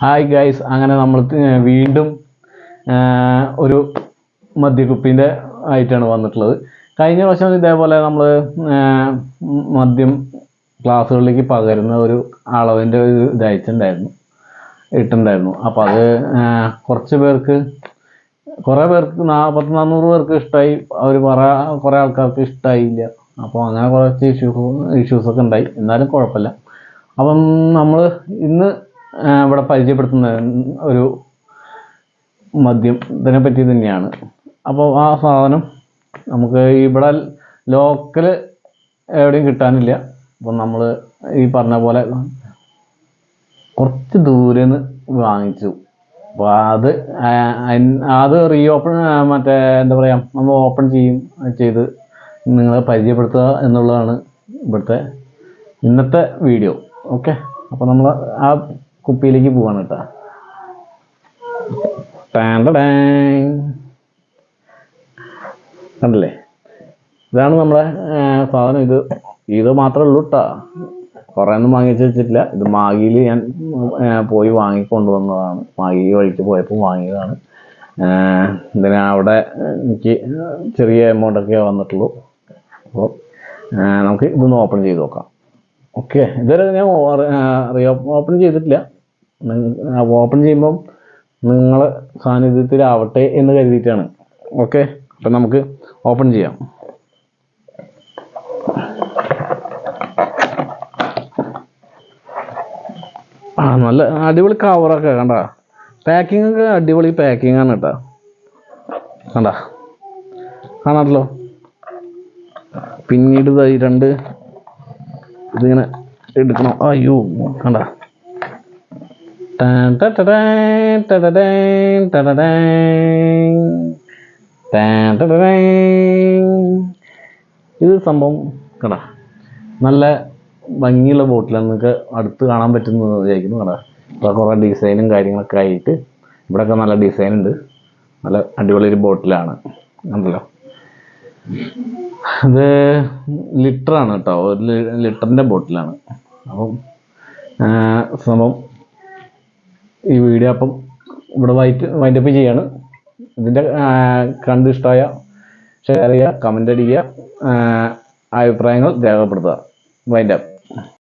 Hi guys അങ്ങനെ നമ്മൾ വീണ്ടും ഒരു മദ്യക്കുപ്പിന്റെ ആയിട്ടാണ് വന്നിട്ടുള്ളത്. കഴിഞ്ഞ വർഷം ഇതേപോലെ നമ്മൾ മദ്യം ക്ലാസ്സുകളിലേക്ക് പകരുന്ന ഒരു അളവിന്റെ ഒരു ഇതായിട്ടുണ്ടായിരുന്നു ഇട്ടുണ്ടായിരുന്നു അപ്പോൾ അത് കുറച്ച് പേർക്ക് കുറേ പേർക്ക് പത്ത് നാനൂറ് പേർക്ക് ഇഷ്ടമായി അവർ കുറേ കുറേ ആൾക്കാർക്ക് ഇഷ്ടമായില്ല അപ്പോൾ അങ്ങനെ കുറച്ച് ഇഷ്യൂ ഇഷ്യൂസൊക്കെ ഉണ്ടായി. എന്നാലും കുഴപ്പമില്ല. അപ്പം നമ്മൾ ഇന്ന് ഇവിടെ പരിചയപ്പെടുത്തുന്ന ഒരു മദ്യം ഇതിനെ പറ്റി തന്നെയാണ്. അപ്പോൾ ആ സാധനം നമുക്ക് ഇവിടെ ലോക്കൽ എവിടെയും കിട്ടാനില്ല. അപ്പം നമ്മൾ ഈ പറഞ്ഞ പോലെ കുറച്ച് ദൂരെ നിന്ന് വാങ്ങിച്ചു. അപ്പോൾ അത് അത് റീ ഓപ്പൺ മറ്റേ എന്താ പറയുക നമ്മൾ ഓപ്പൺ ചെയ്യും ചെയ്ത് നിങ്ങളെ പരിചയപ്പെടുത്തുക എന്നുള്ളതാണ് ഇവിടുത്തെ ഇന്നത്തെ വീഡിയോ ഓക്കെ അപ്പോൾ നമ്മൾ ആ കുപ്പിയിലേക്ക് പോവാണ് കേട്ടോ. കണ്ടല്ലേ? ഇതാണ് നമ്മളെ സാധനം. ഇത് ഇത് മാത്രമേ ഉള്ളൂ കേട്ടോ കുറേ ഒന്നും വാങ്ങിച്ചു വെച്ചിട്ടില്ല. ഇത് മാഗിയിൽ ഞാൻ പോയി വാങ്ങിക്കൊണ്ടുവന്നതാണ് മാഗി വഴിക്ക് പോയപ്പോൾ വാങ്ങിയതാണ്. ഇതിന് അവിടെ എനിക്ക് ചെറിയ എമൗണ്ട് ഒക്കെ വന്നിട്ടുള്ളൂ. അപ്പോൾ നമുക്ക് ഇതൊന്ന് ഓപ്പൺ ചെയ്ത് നോക്കാം. ഓക്കെ ഇതുവരെ ഞാൻ റീ ഓപ്പൺ ചെയ്തിട്ടില്ല. ഓപ്പൺ ചെയ്യുമ്പം നിങ്ങൾ സാന്നിധ്യത്തിലാവട്ടെ എന്ന് കരുതിയിട്ടാണ്. ഓക്കെ അപ്പം നമുക്ക് ഓപ്പൺ ചെയ്യാം. ആ നല്ല അടിപൊളി കവറൊക്കെ കണ്ട. പാക്കിംഗ് ഒക്കെ അടിപൊളി പാക്കിംഗ് ആണ് കേട്ടോ. കണ്ട? കാണാമല്ലോ പിന്നീട് ഇതായി രണ്ട് ഇതിങ്ങനെ എടുക്കണം. അയ്യോ കണ്ട? ഇത് സംഭവം കടാ നല്ല ഭംഗിയുള്ള ബോട്ടിലാണ് നിങ്ങൾക്ക് അടുത്ത് കാണാൻ പറ്റുന്നത് വിചാരിക്കുന്നു കടാ ഇവിടെ കുറേ ഡിസൈനും കാര്യങ്ങളൊക്കെ ആയിട്ട് ഇവിടെയൊക്കെ നല്ല ഡിസൈൻ ഉണ്ട്. നല്ല അടിപൊളി ഒരു ബോട്ടിലാണ്. കണ്ടല്ലോ. ഇത് ലിറ്ററാണ് കേട്ടോ. ഒരു ലിറ്ററിന്റെ ബോട്ടിലാണ്. അപ്പം സംഭവം ഈ വീഡിയോ അപ്പം ഇവിടെ വൈറ്റ് വൈൻഡപ്പ് ചെയ്യാണ്. ഇതിന്റെ കണ്ട് ഇഷ്ടമായ ഷെയർ ചെയ്യുക കമന്റ് അടിക്കുക അഭിപ്രായങ്ങൾ രേഖപ്പെടുത്തുക. വൈൻഡപ്പ്